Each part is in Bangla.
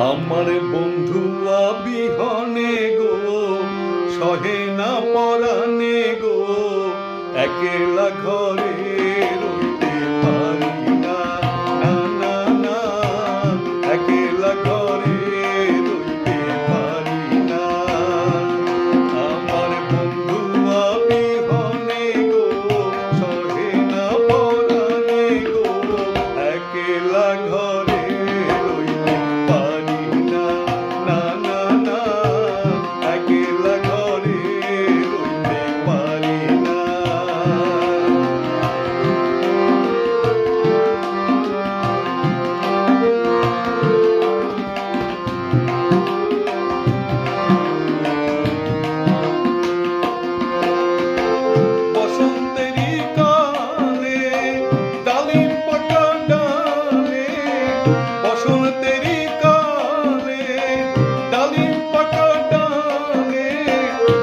আমার বন্ধু আবিহনে গো সহে না পরানে গো একেলা ঘরে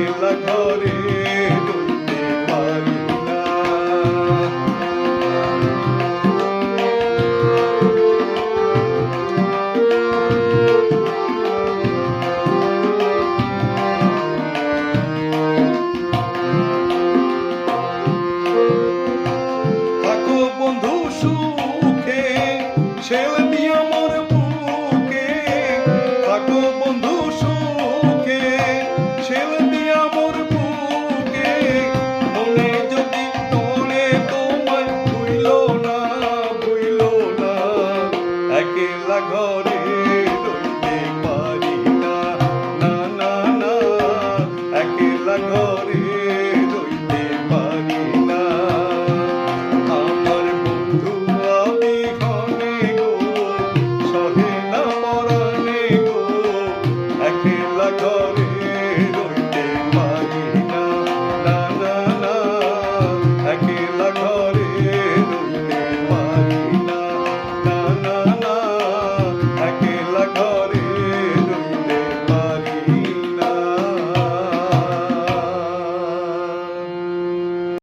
लखो